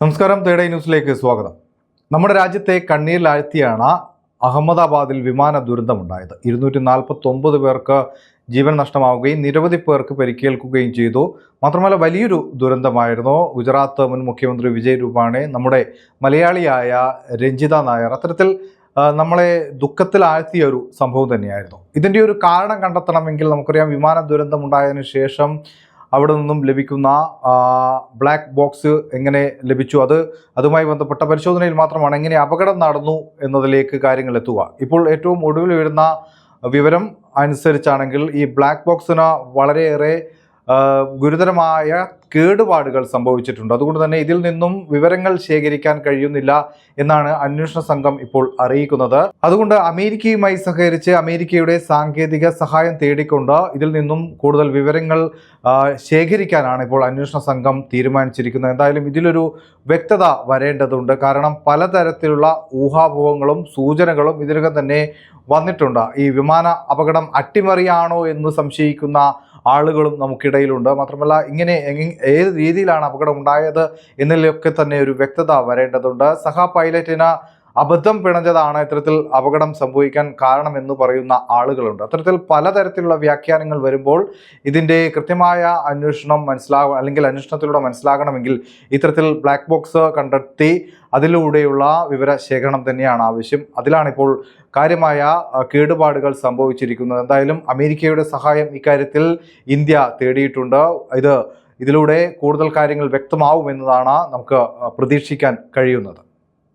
നമസ്കാരം തേടൈ ന്യൂസിലേക്ക് സ്വാഗതം. നമ്മുടെ രാജ്യത്തെ കണ്ണീരിലാഴ്ത്തിയാണ് അഹമ്മദാബാദിൽ വിമാന ദുരന്തമുണ്ടായത്. ഇരുന്നൂറ്റി നാൽപ്പത്തൊമ്പത് പേർക്ക് ജീവൻ നഷ്ടമാവുകയും നിരവധി പേർക്ക് പരിക്കേൽക്കുകയും ചെയ്തു. മാത്രമല്ല വലിയൊരു ദുരന്തമായിരുന്നു. ഗുജറാത്ത് മുൻ മുഖ്യമന്ത്രി വിജയ് രൂപാണി നമ്മുടെ മലയാളിയായ രഞ്ജിത നായർ. അത്തരത്തിൽ നമ്മളെ ദുഃഖത്തിൽ ആഴ്ത്തിയ ഒരു സംഭവം തന്നെയായിരുന്നു. ഇതിന്റെ ഒരു കാരണം കണ്ടെത്തണമെങ്കിൽ നമുക്കറിയാം വിമാന ദുരന്തം ഉണ്ടായതിനു ശേഷം അവിടെ നിന്നും ലഭിക്കുന്ന ബ്ലാക്ക് ബോക്സ് എങ്ങനെ ലഭിച്ചു? അത് അതുമായി ബന്ധപ്പെട്ട പരിശോധനയിൽ മാത്രമാണ് എങ്ങനെ അപകടം നടന്നു എന്നതിലേക്ക് കാര്യങ്ങൾ എത്തുക. ഇപ്പോൾ ഏറ്റവും ഒടുവിൽ വരുന്ന വിവരം അനുസരിച്ചാണെങ്കിൽ ഈ ബ്ലാക്ക് ബോക്സിന് വളരെയേറെ ഗുരുതരമായ കേടുപാടുകൾ സംഭവിച്ചിട്ടുണ്ട്. അതുകൊണ്ട് തന്നെ ഇതിൽ നിന്നും വിവരങ്ങൾ ശേഖരിക്കാൻ കഴിയുന്നില്ല എന്നാണ് അന്വേഷണ സംഘം ഇപ്പോൾ അറിയിക്കുന്നത്. അതുകൊണ്ട് അമേരിക്കയുമായി സഹകരിച്ച് അമേരിക്കയുടെ സാങ്കേതിക സഹായം തേടിക്കൊണ്ട് ഇതിൽ നിന്നും കൂടുതൽ വിവരങ്ങൾ ശേഖരിക്കാനാണ് ഇപ്പോൾ അന്വേഷണ സംഘം തീരുമാനിച്ചിരിക്കുന്നത്. എന്തായാലും ഇതിലൊരു വ്യക്തത വരേണ്ടതുണ്ട്. കാരണം പലതരത്തിലുള്ള ഊഹാപോഹങ്ങളും സൂചനകളും ഇതിനകം തന്നെ വന്നിട്ടുണ്ട്. ഈ വിമാന അപകടം അട്ടിമറിയാണോ എന്ന് സംശയിക്കുന്ന ആളുകളും നമുക്കിടയിലുണ്ട്. മാത്രമല്ല ഇങ്ങനെ ഏത് രീതിയിലാണ് അപകടം ഉണ്ടായത് എന്നതിലൊക്കെ തന്നെ ഒരു വ്യക്തത വരേണ്ടതുണ്ട്. സഹ പൈലറ്റിന് അബദ്ധം പിണഞ്ഞതാണ് ഇത്തരത്തിൽ അപകടം സംഭവിക്കാൻ കാരണമെന്ന് പറയുന്ന ആളുകളുണ്ട്. അത്തരത്തിൽ പലതരത്തിലുള്ള വ്യാഖ്യാനങ്ങൾ വരുമ്പോൾ ഇതിന്റെ കൃത്യമായ അന്വേഷണം മനസ്സിലാകും അല്ലെങ്കിൽ അന്വേഷണത്തിലൂടെ മനസ്സിലാകണമെങ്കിൽ ഇത്തരത്തിൽ ബ്ലാക്ക് ബോക്സ് കണ്ടെത്തി അതിലൂടെയുള്ള വിവര ശേഖരണം തന്നെയാണ് ആവശ്യം. അതിലാണിപ്പോൾ കാര്യമായ കേടുപാടുകൾ സംഭവിച്ചിരിക്കുന്നത്. എന്തായാലും അമേരിക്കയുടെ സഹായം ഇക്കാര്യത്തിൽ ഇന്ത്യ തേടിയിട്ടുണ്ട്. ഇത് ഇതിലൂടെ കൂടുതൽ കാര്യങ്ങൾ വ്യക്തമാവുമെന്നതാണ് നമുക്ക് പ്രതീക്ഷിക്കാൻ കഴിയുന്നത്.